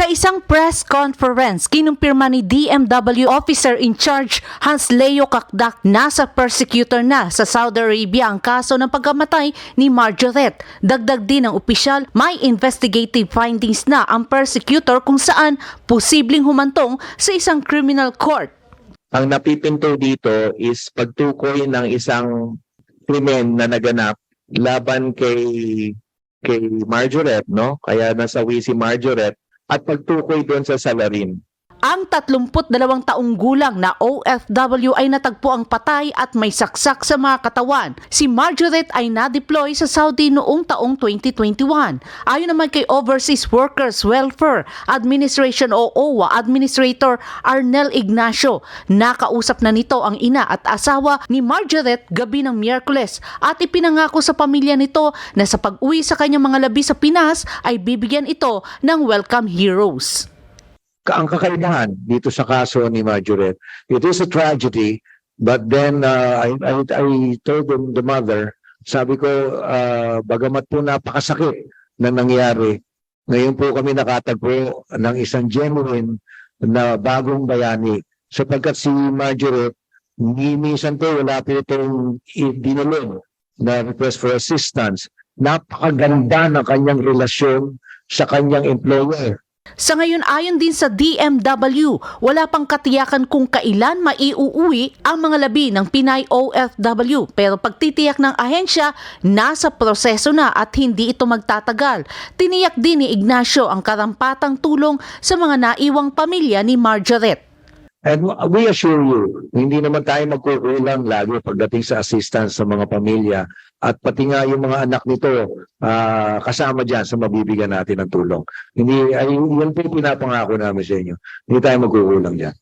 Sa isang press conference, kinumpirma ni DMW Officer in Charge Hans Leo Kakdak na sa persecutor na sa Saudi Arabia ang kaso ng pagkamatay ni Marjoret. Dagdag din ng opisyal, may investigative findings na ang persecutor kung saan posibleng humantong sa isang criminal court. Ang napipinto dito is pagtukoy ng isang krimen na naganap laban kay kay Marjoret, no? Kaya nasawi si Marjoret at pagtukoy doon sa salarin. Ang 32 taong gulang na OFW ay natagpo ang patay at may saksak sa mga katawan. Si Margaret ay na-deploy sa Saudi noong taong 2021. Ayon naman kay Overseas Workers Welfare Administration o OWA Administrator Arnel Ignacio, nakausap na nito ang ina at asawa ni Margaret gabi ng Miyerkules at ipinangako sa pamilya nito na sa pag-uwi sa kanyang mga labi sa Pinas ay bibigyan ito ng welcome heroes. Ang kakaibahan dito sa kaso ni Marjoret, it is a tragedy, but then uh, I, I, I told them, the mother, sabi ko, uh, bagamat po napakasakit na nangyari, ngayon po kami nakatagpo ng isang genuine na bagong bayani sapagkat si Marjoret, ni minsan po wala po itong dinulong na request for assistance. Napakaganda ng kanyang relasyon sa kanyang employer. Sa ngayon ayon din sa DMW, wala pang katiyakan kung kailan maiuuwi ang mga labi ng Pinay OFW pero pagtitiyak ng ahensya, nasa proseso na at hindi ito magtatagal. Tiniyak din ni Ignacio ang karampatang tulong sa mga naiwang pamilya ni Margaret. And we assure you, hindi naman tayo magkukulang lagi pagdating sa assistance sa mga pamilya at pati nga yung mga anak nito ah, kasama dyan sa mabibigyan natin ng tulong. Hindi, ay, yan po pinapangako namin sa inyo. Hindi tayo magkukulang dyan.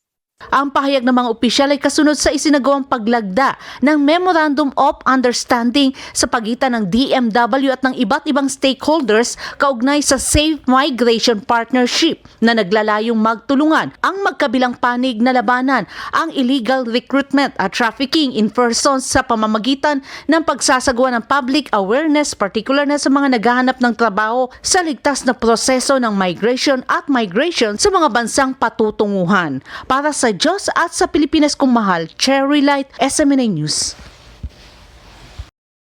Ang pahayag ng mga opisyal ay kasunod sa isinagawang paglagda ng Memorandum of Understanding sa pagitan ng DMW at ng iba't ibang stakeholders kaugnay sa Safe Migration Partnership na naglalayong magtulungan ang magkabilang panig na labanan ang illegal recruitment at trafficking in persons sa pamamagitan ng pagsasagawa ng public awareness particular na sa mga naghahanap ng trabaho sa ligtas na proseso ng migration at migration sa mga bansang patutunguhan. Para sa Diyos at sa Pilipinas kong mahal, Cherry Light, SMNA News.